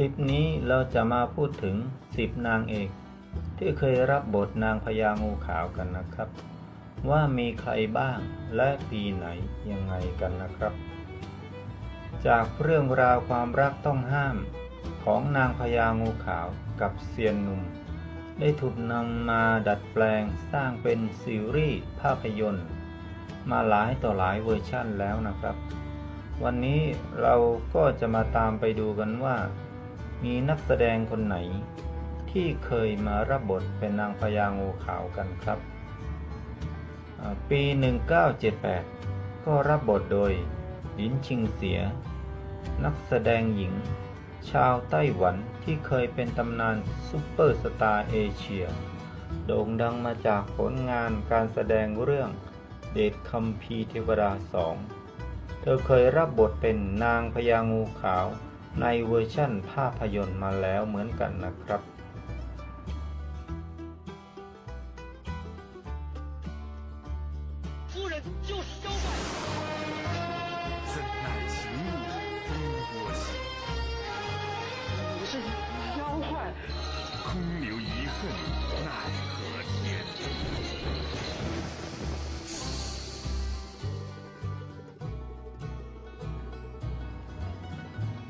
ลิปนี้เราจะมาพูดถึง 10 นางเอก ที่เคยรับบทนางพญางูขาวกันนะครับ ว่ามีใครบ้างและปีไหนยังไงกันนะครับ จากเรื่องราวความรักต้องห้ามของนางพญางูขาวกับเซียนหนุ่ม ได้ถูกนำมาดัดแปลงสร้างเป็นซีรีส์ภาพยนตร์ มาหลายต่อหลายเวอร์ชั่นแล้วนะครับ วันนี้เราก็จะมาตามไปดูกันว่า มีนักแสดงคนไหน ที่เคยมารับบทเป็นนางพญางูขาวกันครับ ปี 1978 ก็รับบทโดยหลินชิงเสีย นักแสดงหญิง ชาวไต้หวันที่เคยเป็นตำนานซุปเปอร์สตาร์เอเชีย โด่งดังมาจากผลงานการแสดงเรื่องเดชคัมภีเทวดาสอง เธอเคยรับบทเป็นนางพญางูขาว ในเวอร์ชั่นภาพยนตร์มาแล้วเหมือนกันนะครับ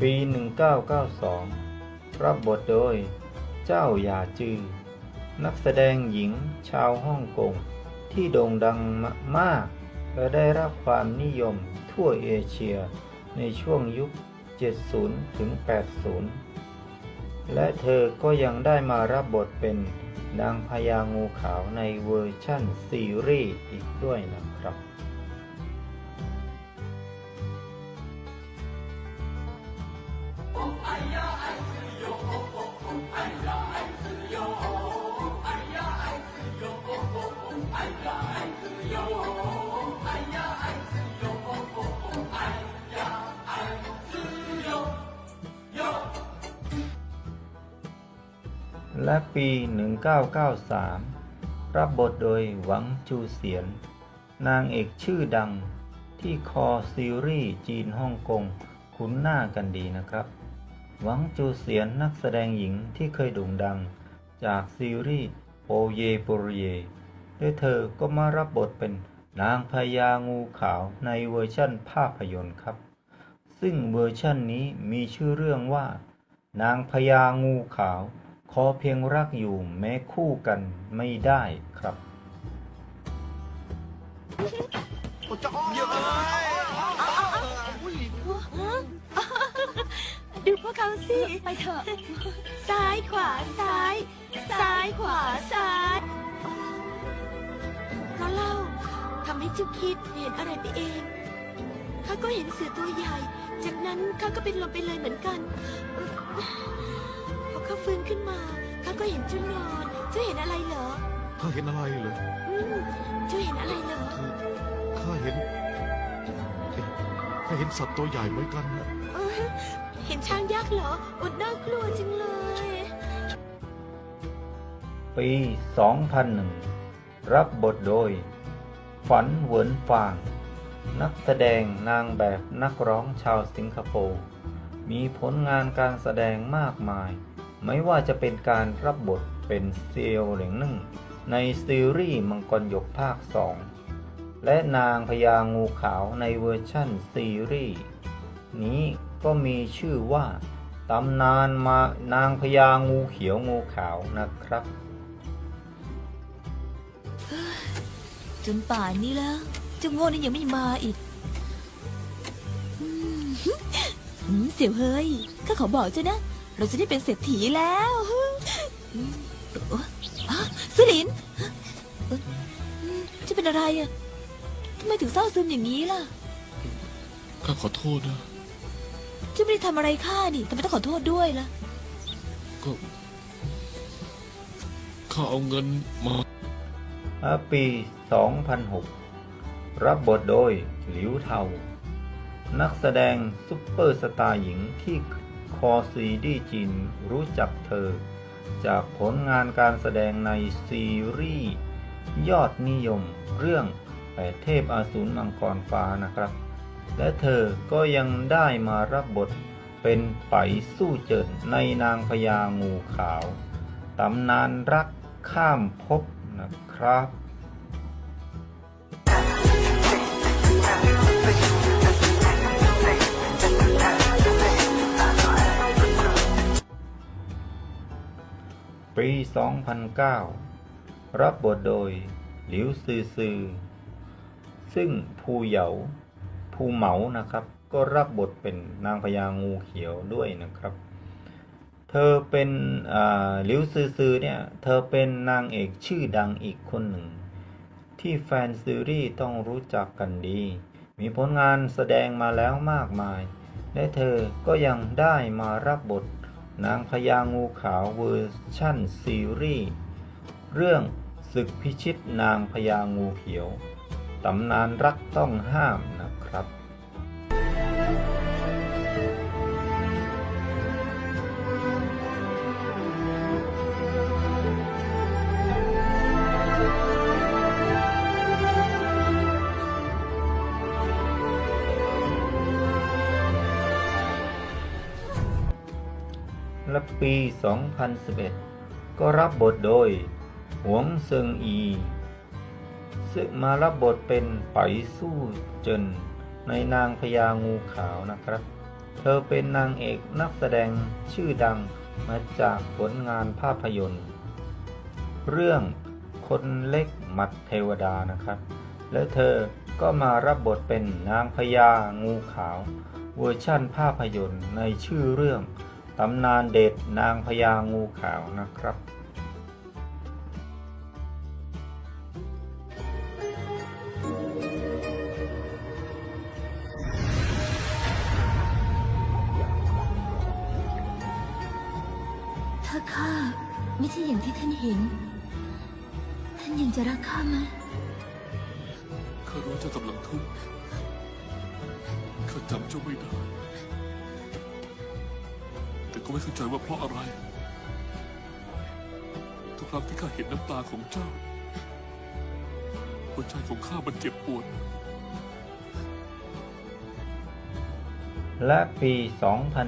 ปี 1992 รับบทโดย เจ้าหยาจือ นักแสดงหญิงชาวฮ่องกง ที่โด่งดังมาก และได้รับความนิยมทั่วเอเชียในช่วงยุค 70 ถึง 80 และเธอก็ยังได้มารับบทเป็นนางพญางูขาวในเวอร์ชั่นซีรีส์อีกด้วยนะครับ และปี 1993 รับบทโดยหวังจูเสียน นางเอกชื่อดังที่คอซีรีส์จีนฮ่องกงคุ้นหน้ากันดีนะครับ หวังจูเสียนนักแสดงหญิงที่เคยโด่งดัง จากซีรีส์โปเยโปรเยและเธอก็มารับบทเป็นนางพญางูขาวในเวอร์ชั่นภาพยนตร์ครับ ซึ่งเวอร์ชั่นนี้มีชื่อเรื่องว่า นางพญางูขาว ขอเพียงรักอยู่แม้คู่กันไม่ได้ครับดูพวกเขาสิ ไปเถอะ ซ้ายขวาซ้าย ซ้ายขวาซ้ายเพราะเล่าทำให้เจ้าคิดเห็นอะไรไปเองข้าก็เห็นเสือตัวใหญ่ จากนั้นข้าก็เป็นลมไปเลยเหมือนกัน พอข้าฟื้นขึ้นมาข้าก็เห็นเจ้านอนเจ้าเห็นอะไรเหรอข้าเห็นอะไรเหรออืมเจ้าเห็นอะไรเหรอคือข้าเห็นเอ๊ะข้าเห็นสัตว์ตัวใหญ่เหมือนกันนะเออเห็นช้างยักษ์เหรออดน่ากลัวจังเลย ปี 2001 รับบทโดย ฝันเหวินฟาง นักแสดงนางแบบนักร้องชาวสิงคโปร์ มีผลงานการแสดงมากมาย ไม่ว่าจะเป็นการรับบทเป็นเซียวเหลงนึ่ง ในซีรีส์มังกรหยกภาค 2 และนางพญางูขาวในเวอร์ชั่นซีรีส์นี้ก็มีชื่อว่าตำนานมานางพญางูเขียวงูขาวนะครับ จนป่านนี้แล้วเจ้าโง่นี่ยังไม่มาอีกอืมเสี่ยวเฮ้ยข้าขอบอกเจ้านะ เราจะได้เป็นเศรษฐีแล้วอืมเอ้ออะสุลินเอ้ยอืมจะเป็นอะไรอะทำไมถึงเศร้าซึมอย่างนี้ล่ะ ข้าขอโทษนะเจ้าไม่ได้ทำอะไรข้านี่ทำไมต้องขอโทษด้วยล่ะ ก็ข้าเอาเงินมาปี 2006 รับบทโดยหลิวเทา นักแสดงซุปเปอร์สตาร์หญิงที่ คอซีดีจีนรู้จักเธอ จากผลงานการแสดงในซีรีส์ยอดนิยมเรื่องแปดเทพอาสูรมังกรฟ้านะครับ และเธอก็ยังได้มารับบทเป็นไปสู้เจิดในนางพญางูขาวตำนานรักข้ามภพนะครับ ปี 2009 รับบทโดย หลิวซือซือ ซึ่งภูเหยาภูเหมานะครับ ก็รับบทเป็นนางพญางูเขียวด้วยนะครับ เธอเป็นหลิวซือซือเนี่ย เธอเป็นนางเอกชื่อดังอีกคนหนึ่ง ที่แฟนซีรีส์ต้องรู้จักกันดี มีผลงานแสดงมาแล้วมากมาย และเธอก็ยังได้มารับบท นางพญางูขาวเวอร์ชั่นซีรีส์เรื่องศึกพิชิตนางพญางูเขียว ตำนานรักต้องห้ามนะครับ ปี 2011 ก็รับบทโดย หวงเซิงอี ซึ่งมารับบทเป็นไปสู้เจินในนางพญางูขาวนะครับ เธอเป็นนางเอกนักแสดงชื่อดังมาจากผลงานภาพยนตร์ เรื่องคนเล็กหมัดเทวดานะครับ และเธอก็มารับบทเป็นนางพญางูขาว เวอร์ชั่นภาพยนตร์ในชื่อเรื่อง ตำนานเด็ดนางพญางูขาวนะครับ ถ้าข้าไม่ใช่อย่างที่ท่านเห็น ท่านยังจะรักข้าไหมข้ารู้เจ้ากำลังทุกข์ข้าจำเจ้าไม่ได้แต่ ก็ไม่เข้าใจว่าเพราะอะไร ทุกครั้งที่ข้าเห็นน้ำตาของเจ้า หัวใจของข้ามันเจ็บปวด และปี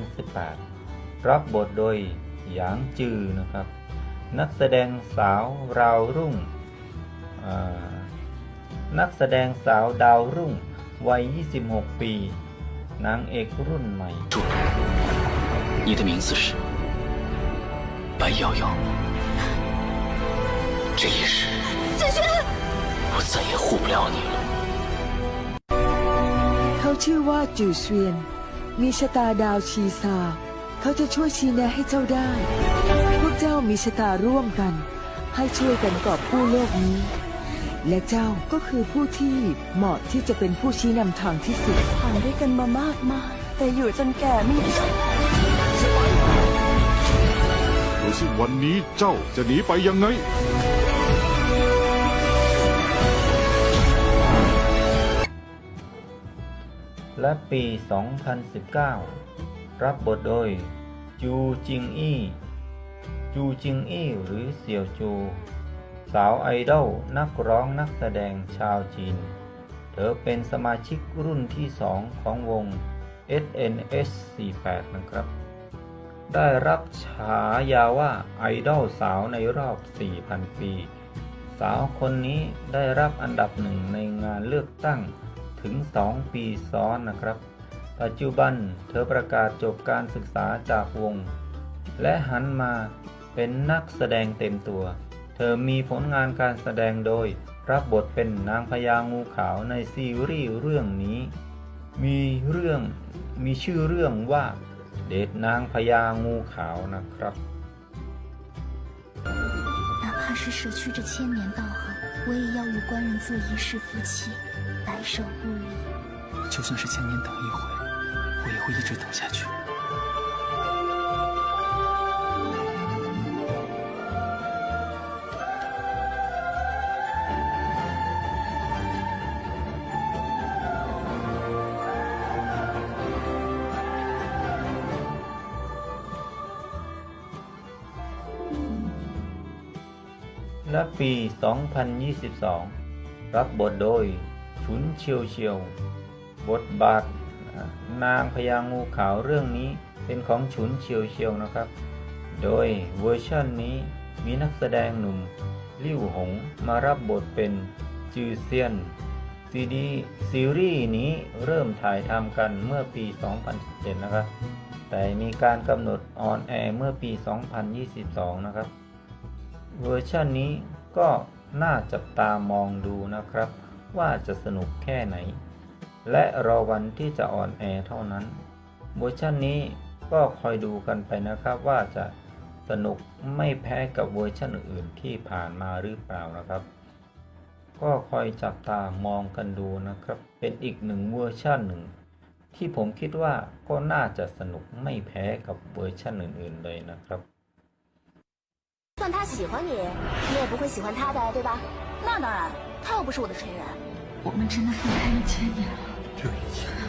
2018 รับบทโดยหยางจือนะครับ นักแสดงสาวราวรุ่ง นักแสดงสาวดาวรุ่ง วัย 26 ปี นางเอกรุ่นใหม่ 你的名字是白瑶瑶。这一世，我再也护不了你了。 เขาชื่อว่าจูเสวียน มีชะตาดาวชีซา เขาจะช่วยชี้แนะให้เจ้าได้ พวกเจ้ามีชะตาร่วมกัน ให้ช่วยกันกอบกู้โลกนี้ และเจ้าก็คือผู้ที่เหมาะที่จะเป็นผู้ชี้นำทางที่สุด ผ่านด้วยกันมามากมาย แต่อยู่จนแก่ไม่ได้ สิวันนี้เจ้าจะหนีไปยังไง และปี 2019 รับบทโดย จูจิงอี้ จูจิงอี้หรือเสี่ยวจู สาวไอดอลนักร้องนักแสดงชาวจีน เธอเป็นสมาชิกรุ่นที่สองของวง SNS 48 นะครับ ได้รับฉายาว่าไอดอลสาวในรอบ 4,000 ปี สาวคนนี้ได้รับอันดับหนึ่งในงานเลือกตั้งถึง 2 ปีซ้อนนะครับ ปัจจุบันเธอประกาศจบการศึกษาจากวง และหันมาเป็นนักแสดงเต็มตัว เธอมีผลงานการแสดงโดย รับบทเป็นนางพญางูขาวในซีรีส์เรื่องนี้ มีเรื่องมีชื่อเรื่องว่า เดชนางพญางูขาวนะครับ 哪怕是舍去这千年道行，我也要与官人做一世夫妻，白首不离。就算是千年等一回，我也会一直等下去。 และปี 2022 รับบทโดยฉุนเชียวเชียว บทบาทนางพญางูขาวเรื่องนี้เป็นของฉุนเฉียวเฉียวนะครับ โดยเวอร์ชันนี้มีนักแสดงหนุ่มลิ่วหงมารับบทเป็นจือเซียนซีดีซีรีส์นี้เริ่มถ่ายทำกันเมื่อปี 2017 นะครับ แต่มีการกำหนดออนแอร์เมื่อปี 2022 นะครับ เวอร์ชันนี้ก็น่าจับตามองดูนะครับ ว่าจะสนุกแค่ไหน และรอวันที่จะออนแอร์เท่านั้น เวอร์ชันนี้ก็คอยดูกันไปนะครับว่าจะสนุกไม่แพ้กับเวอร์ชันอื่นที่ผ่านมาหรือเปล่านะครับ ก็คอยจับตามองกันดูนะครับ เป็นอีกหนึ่งเวอร์ชันหนึ่ง ที่ผมคิดว่าก็น่าจะสนุกไม่แพ้กับเวอร์ชันอื่น ๆ เลยนะครับ 算他喜欢你，你也不会喜欢他的，对吧？那当然，他又不是我的成员。我们真的分开一千年了，这一千年，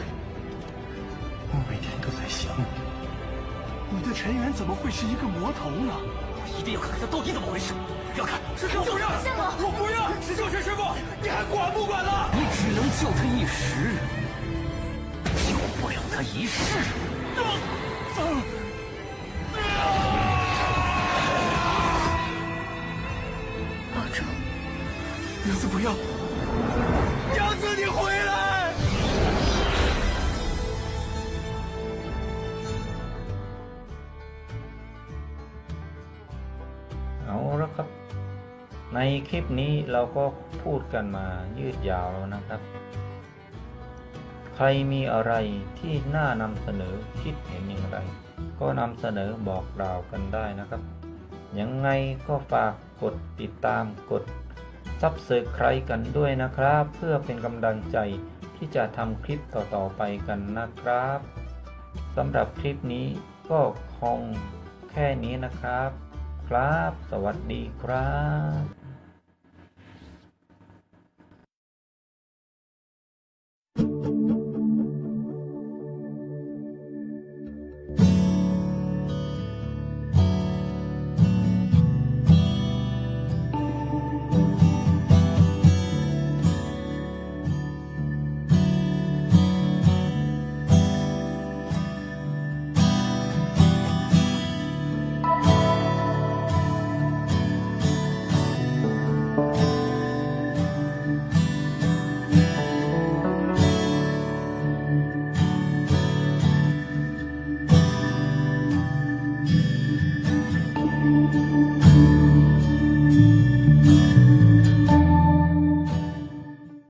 我每天都在想你。你的尘缘怎么会是一个魔头呢？我一定要看看他到底怎么回事。让开，师傅不要！我不要！是就是师傅，你还管不管了？你只能救他一时，救不了他一世。保不要！娘子你回来！ เอาละครับ ในคลิปนี้เราก็พูดกันมายืดยาวแล้วนะครับ ใครมีอะไรที่น่านำเสนอคิดเห็นอย่างไร ก็นำเสนอบอกกล่าวกันได้นะครับ ยังไงก็ฝากกดติดตามกด ซับสไครต์กันด้วยนะครับ เพื่อเป็นกำลังใจที่จะทำคลิปต่อๆไปกันนะครับสำหรับคลิปนี้ก็คงแค่นี้นะครับ ครับ สวัสดีครับ